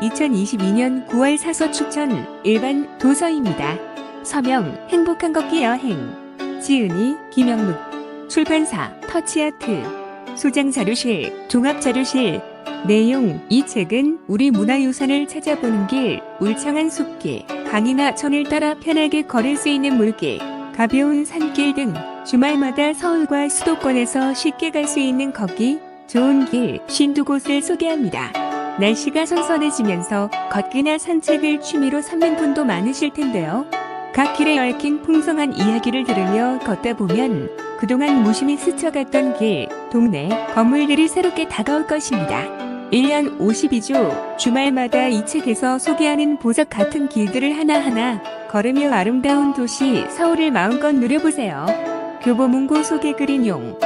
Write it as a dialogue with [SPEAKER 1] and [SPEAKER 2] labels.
[SPEAKER 1] 2022년 9월 사서 추천 일반 도서입니다. 서명 행복한 걷기 여행 지은이 김영묵 출판사 터치아트 소장 자료실 종합 자료실 내용 이 책은 우리 문화유산을 찾아보는 길 울창한 숲길 강이나 천을 따라 편하게 걸을 수 있는 물길 가벼운 산길 등 주말마다 서울과 수도권에서 쉽게 갈 수 있는 걷기 좋은 길 52곳을 소개합니다. 날씨가 선선해지면서 걷기나 산책을 취미로 삼는 분도 많으실 텐데요. 각 길에 얽힌 풍성한 이야기를 들으며 걷다 보면 그동안 무심히 스쳐갔던 길, 동네, 건물들이 새롭게 다가올 것입니다. 1년 52조 주말마다 이 책에서 소개하는 보석 같은 길들을 하나하나 걸으며 아름다운 도시 서울을 마음껏 누려보세요. 교보문고 소개 그린 용